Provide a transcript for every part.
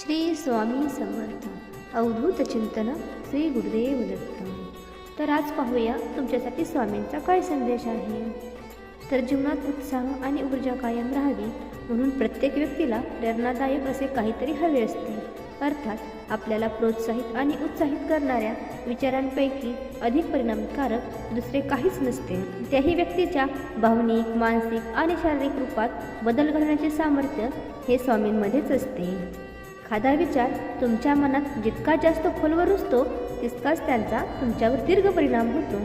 श्री स्वामी समर्थ अवधूत चिंतन श्री गुरुदेव दत्त तर आज पाहूया तुमच्यासाठी स्वामींचा काय संदेश आहे? तर जीवनात उत्साह आणि ऊर्जा कायम राहावी म्हणून प्रत्येक व्यक्तीला प्रेरणादायक असे काहीतरी हवे असते. अर्थात आपल्याला प्रोत्साहित आणि उत्साहित करणाऱ्या विचारांपैकी अधिक परिणामकारक दुसरे काहीच नसते. त्याही व्यक्तीच्या भावनिक मानसिक आणि शारीरिक रूपात बदल घडण्याचे सामर्थ्य हे स्वामींमध्येच असते. एखादा विचार तुमच्या मनात जितका जास्त खोलवर रुजतो तितकाच त्यांचा तुमच्यावर दीर्घ परिणाम होतो.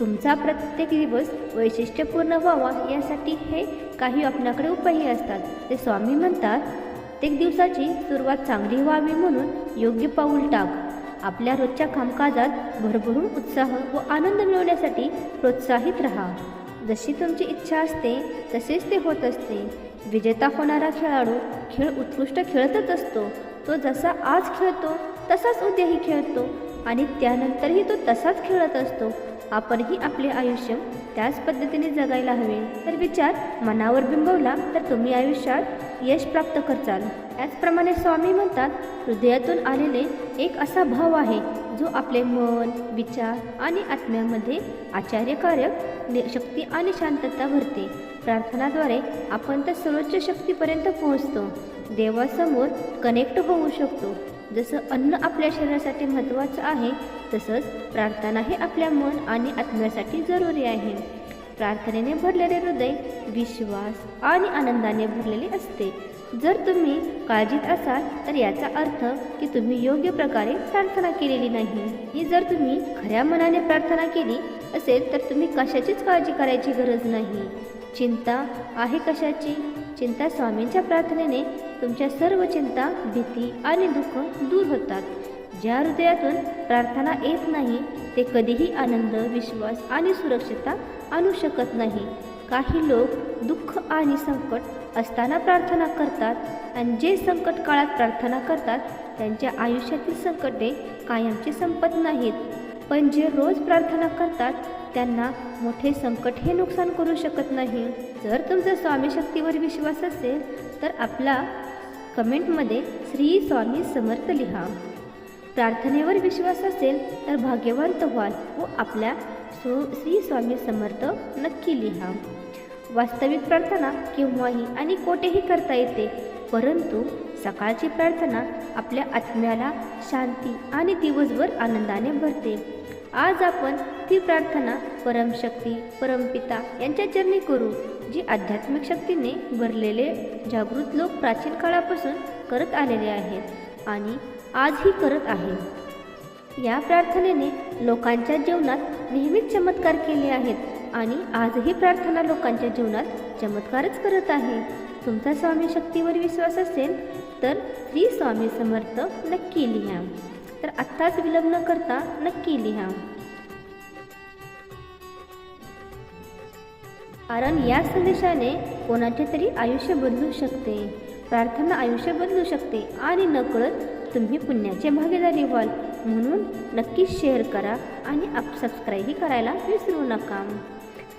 तुमचा प्रत्येक दिवस वैशिष्ट्यपूर्ण व्हावा यासाठी हे काही आपणाकडे उपायही असतात. ते स्वामी म्हणतात प्रत्येक दिवसाची सुरुवात चांगली व्हावी म्हणून योग्य पाऊल टाक. आपल्या रोजच्या कामकाजात भरभरून उत्साह व आनंद मिळवण्यासाठी प्रोत्साहित राहा. जशी तुमची इच्छा असते तसेच ते होत असते. विजेता होणारा खेळाडू खेळ उत्कृष्ट खेळतच असतो. तो जसा आज खेळतो तसाच उद्याही खेळतो आणि त्यानंतरही तो तसाच खेळत असतो. आपणही आपले आयुष्य त्याच पद्धतीने जगायला हवे. तर विचार मनावर बिंबवला तर तुम्ही आयुष्यात यश प्राप्त करचाल. त्याचप्रमाणे स्वामी म्हणतात हृदयातून आलेले एक असा भाव आहे जो आपले मन विचार आणि आत्म्यामध्ये आचार्यकारक शक्ती आणि शांतता भरते. प्रार्थनाद्वारे आपण त्या सर्वोच्च शक्तीपर्यंत पोहोचतो. देवासमोर कनेक्ट होऊ शकतो. जसं अन्न आपल्या शरीरासाठी महत्त्वाचं आहे तसंच प्रार्थना हे आपल्या मन आणि आत्म्यासाठी जरुरी आहे. प्रार्थनेने भरलेले हृदय विश्वास आणि आनंदाने भरलेले असते. जर तुम्ही काळजीत असाल तर याचा अर्थ की तुम्ही योग्य प्रकारे प्रार्थना केलेली नाही. ही जर तुम्ही खऱ्या मनाने प्रार्थना केली असेल तर तुम्ही कशाचीच काळजी करायची गरज नाही. चिंता आहे कशाची? चिंता स्वामींच्या प्रार्थनेने तुमच्या सर्व चिंता भीती आणि दुःख दूर होतात. ज्या हृदयातून प्रार्थना येत नाही ते कधीही आनंद विश्वास आणि सुरक्षितता आणू शकत नाही. काही लोक दुःख आणि संकट असताना प्रार्थना करतात आणि जे संकट काळात प्रार्थना करतात त्यांच्या आयुष्यातील संकटे कायमची संपत नाहीत. पण जे रोज प्रार्थना करतात त्यांना मोठे संकट हे नुकसान करू शकत नाही. जर तुमचा स्वामी शक्तीवर विश्वास असेल तर आपला कमेंटमध्ये श्री स्वामी समर्थ लिहा. प्रार्थनेवर विश्वास असेल तर भाग्यवंत व्हाल व आपल्या सो श्री स्वामी समर्थ नक्की लिहा. वास्तविक प्रार्थना केव्हाही आणि कोठेही करता येते परंतु सकाळची प्रार्थना आपल्या आत्म्याला शांती आणि दिवसभर आनंदाने भरते. आज आपण ती प्रार्थना परमशक्ती परमपिता यांच्या चरणी करू जी आध्यात्मिक शक्तीने भरलेले जागृत लोक प्राचीन काळापासून करत आलेले आहेत आणि आजही करत आहेत. या प्रार्थनेने लोकांच्या जीवनात नेहमीच चमत्कार केले आहेत आणि आजही प्रार्थना लोकांच्या जीवनात चमत्कारच करत आहे. तुमचा स्वामी शक्तीवर विश्वास असेल तर श्री स्वामी समर्थ नक्की लिहा. तर आत्ताच विलंब न करता नक्की लिहा कारण या संदेशाने कोणाचे तरी आयुष्य बदलू शकते. प्रार्थना आयुष्य बदलू शकते आणि नकळत तुम्ही पुण्याचे भागीदारी व्हाल म्हणून नक्कीच शेअर करा आणि आप सबस्क्राईबही करायला विसरू नका.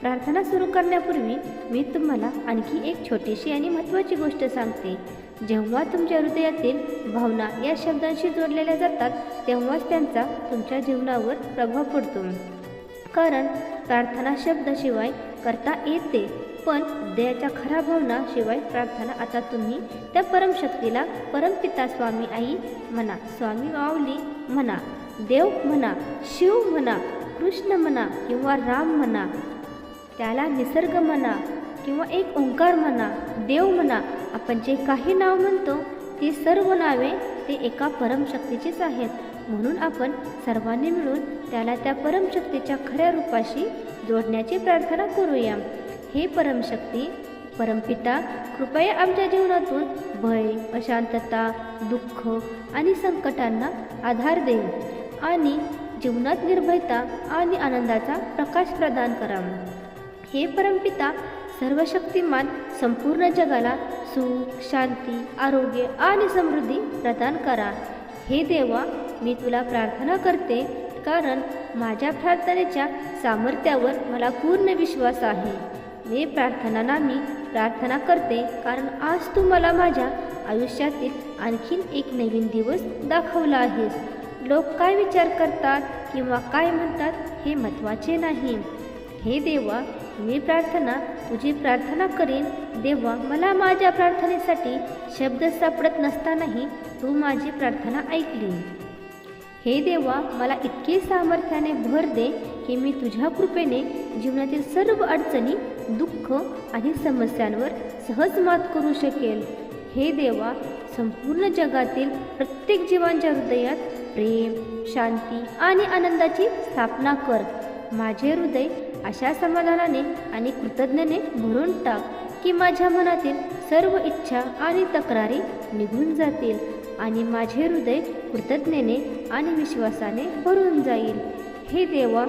प्रार्थना सुरू करण्यापूर्वी मी तुम्हाला आणखी एक छोटीशी आणि महत्त्वाची गोष्ट सांगते. जेव्हा तुमच्या हृदयातील भावना या शब्दांशी जोडलेल्या जातात तेव्हाच त्यांचा तुमच्या जीवनावर प्रभाव पडतो. कारण प्रार्थना शब्दाशिवाय करता येते पण हृदयाच्या खऱ्या भावना शिवाय प्रार्थना आता तुम्ही त्या परमशक्तीला परमपिता स्वामी आई म्हणा स्वामी वावली म्हणा देव म्हणा शिव म्हणा कृष्ण म्हणा किंवा राम म्हणा त्याला निसर्ग म्हणा किंवा एक ओंकार म्हणा देव म्हणा आपण जे काही नाव म्हणतो ती सर्व नावे ते एका परमशक्तीचीच आहेत. म्हणून आपण सर्वांनी मिळून त्याला त्या परमशक्तीच्या खऱ्या रूपाशी जोडण्याची प्रार्थना करूया. हे परमशक्ती परमपिता कृपया आमच्या जीवनातून भय अशांतता दुःख आणि संकटांना आधार दे आणि जीवनात निर्भयता आणि आनंदाचा प्रकाश प्रदान करा. हे परमपिता सर्वशक्तिमान संपूर्ण जगाला सुख शांती आरोग्य आणि समृद्धी प्रदान करा. हे देवा मी तुला प्रार्थना करते कारण माझ्या प्रार्थनेच्या सामर्थ्यावर मला पूर्ण विश्वास आहे. मी प्रार्थनांना मी प्रार्थना करते कारण आज तू मला माझ्या आयुष्यातील आणखीन एक नवीन दिवस दाखवला आहेस. लोक काय विचार करतात किंवा काय म्हणतात हे महत्त्वाचे नाही. हे देवा मी प्रार्थना तुझी प्रार्थना करीन. देवा मला माझ्या प्रार्थनेसाठी शब्द सापडत नसतानाही तू माझी प्रार्थना ऐकली. हे देवा मला इतके सामर्थ्याने भर दे की मी तुझ्या कृपेने जीवनातील सर्व अडचणी दुःख आणि समस्यांवर सहज मात करू शकेल. हे देवा संपूर्ण जगातील प्रत्येक जीवांच्या हृदयात प्रेम शांती आणि आनंदाची स्थापना कर. माझे हृदय अशा समाधानाने आणि कृतज्ञतेने भरून टाक की माझ्या मनातील सर्व इच्छा आणि तक्रारी निघून जातील आणि माझे हृदय कृतज्ञतेने आणि विश्वासाने भरून जाईल. हे देवा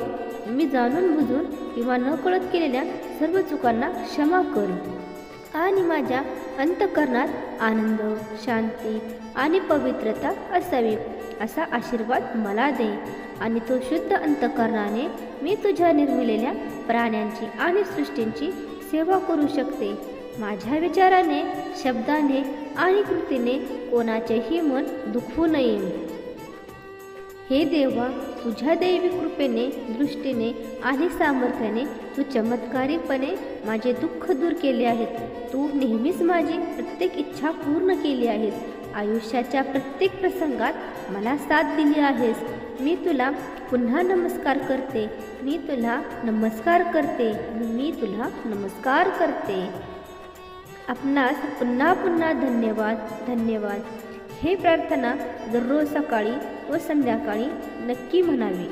मी जाणून बुजून किंवा न कळत केलेल्या सर्व चुकांना क्षमा कर. आणि माझ्या अंतकरणात आनंद शांती आणि पवित्रता असावी असा आशीर्वाद मला दे आणि तो शुद्ध अंतकरणाने मी तुझ्या निर्मिलेल्या प्राण्यांची आणि सृष्टींची सेवा करू शकते. माझ्या विचाराने शब्दाने आणि कृतीने कोणाचेही मन दुखवू नये. हे देवा तुझ्या दैवी कृपेने दृष्टीने आणि सामर्थ्याने तू चमत्कारिकपणे माझे दुःख दूर केले आहेत. तू नेहमीच माझी प्रत्येक इच्छा पूर्ण केली आहेस. आयुष्याच्या प्रत्येक प्रसंगात मला साथ दिली आहेस. मी तुला पुन्हा नमस्कार करते. मी तुला नमस्कार करते. मी तुला नमस्कार करते. आपणास पुन्हा पुन्हा धन्यवाद धन्यवाद. हे प्रार्थना दररोज सकाळी व संध्याकाळी नक्की म्हणावी.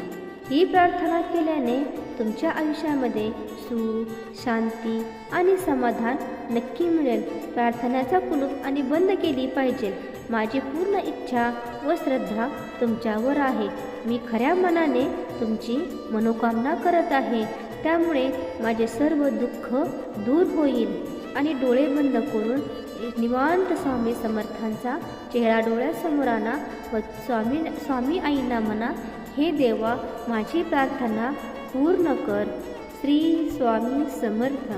ही प्रार्थना केल्याने तुमच्या आयुष्यामध्ये सुख शांती आणि समाधान नक्की मिळेल. प्रार्थनेचा कुलूप आणि बंद केली पाहिजे. माझी पूर्ण इच्छा व श्रद्धा तुमच्यावर आहे. मी खऱ्या मनाने तुमची मनोकामना करत आहे. त्यामुळे माझे सर्व दुःख दूर होईल. आणि डोळे बंद करून निवांत स्वामी समर्थांचा चेहरा डोळ्यासमोर आणा व स्वामी स्वामी आईंना म्हणा हे देवा माझी प्रार्थना पूर्ण कर. श्री स्वामी समर्थ.